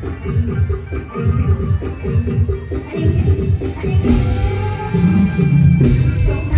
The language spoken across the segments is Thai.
Thank you.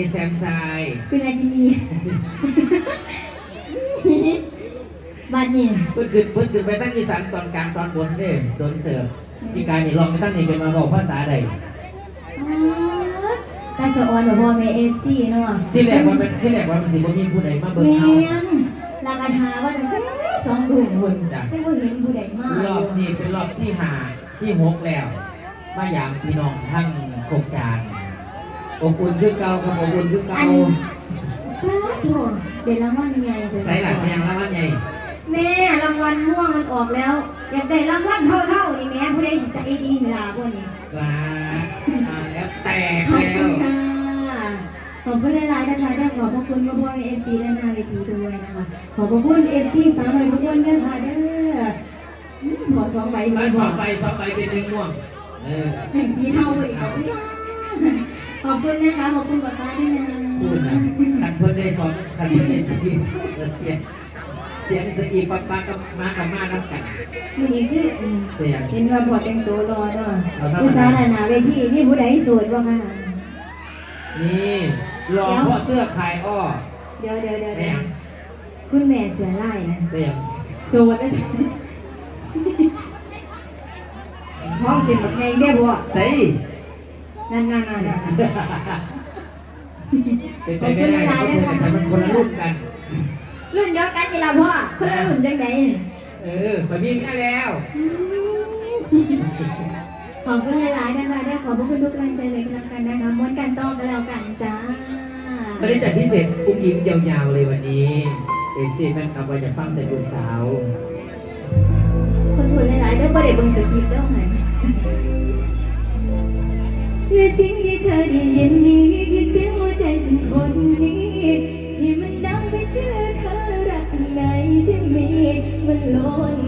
ลูกกรีแซมชายเป็นอะไรกินดีบัดนี้เพิ่นขึ้นเพิ่นขึ้นไปตั้งอีสานตอนกลางตอนบนเด้โดนเติบพี่กายนี่ลองไปตั้งนี่เป็นมาบอกภาษาใดตาสะออนแบบพ่อแม่เอฟซีเนาะที่แรกว่าเป็นที่แรกว่ามันสิบ่มีผู้ใดมาเบิ่งเมีเฮายนลากาทาว่าตั้งแต่สองดุ่มหุ่นไม่เคยเห็นผู้ใดมากรอบนี้เป็นรอบที่ห้าที่หกแล้วมายามพี่น้องทั้งโครงการ อบอุ่นคือเก่าครับอบอุ่นคือเก่าป้าโถเดี๋ยวรางวัลไงจะใส่หลักยังละมันใหญ่แม่รางวัลม่วงมันออกแล้ว อยากได้รางวัลเท่าๆนี่แม่ผู้ใดสิใจดีสิล่ะพวกนี้ว้าอ่าแล้วแตกขอบแล้คุวณค่ะขอบคุณหลายๆนะคะได้ขอบพระคุณพ่อพ่อเอฟซีและนาเวทีด้วยนะคะขอบพระคุณเอฟซีสามใบทุกคนด้วยค่ะเด้ออืมขอสองใบมัไม่นบสอองกไฟสองไฟเป็นหนึ่งม่วงเออแห่งสีเทาอีกขอบคุณค่ะ ขอบคุณนะคะ ขอบคุณป๊าป๊าด้วยนะพูดนะขันเพิ่นได้สอนขันเพิ่นได้สกีเสียงเสียงสกีปักปักกับมากับมานับกันวันนี้คืออืมเปลี่ยนเป็นว่าพอแต่งตัวรอเนาะเอาธรรมดาผู้สาวหนาเวทีมีผู้ใดสวยบ้างคะนี่รอเพราะเสื้อคลายอ้อเดี๋ยวเดี๋ยวเดี๋ยวแม่เดี๋ยวคุณแม่เสือไล่นะเปลี่ยนโสดนะจ๊ะห้องเป็นแบบไงเรียบวใส่ นั่นนั่นนั่นเป็นไปไม่ได้เพราะเธอกันมันคนละรุ่นกัน รุ่นเดียวกันนี่ละพ่อคนละรุ่นจังไงเออขอมีแค่แล้วขอบคุณหลายๆนะคะได้ขอบคุณทุกกำลังใจเลยกันกันนะคะม้วนกันต้องกันแล้วกันจ้าไม่ได้จัดพิเศษอุ้งยิงยาวๆเลยวันนี้เอ็นซีแฟนคลับว่าจะฟังเสร็จลูกสาว คนสวยหลายๆได้ประเดี๋ยวเบิ่งสคริปต์เด้อไหน และสิ่งที่เธอได้ยินนี้คือเสียงหัวใจฉันคนนี้ที่มันดังไปเจอเธอรักไหนที่มีมันล้น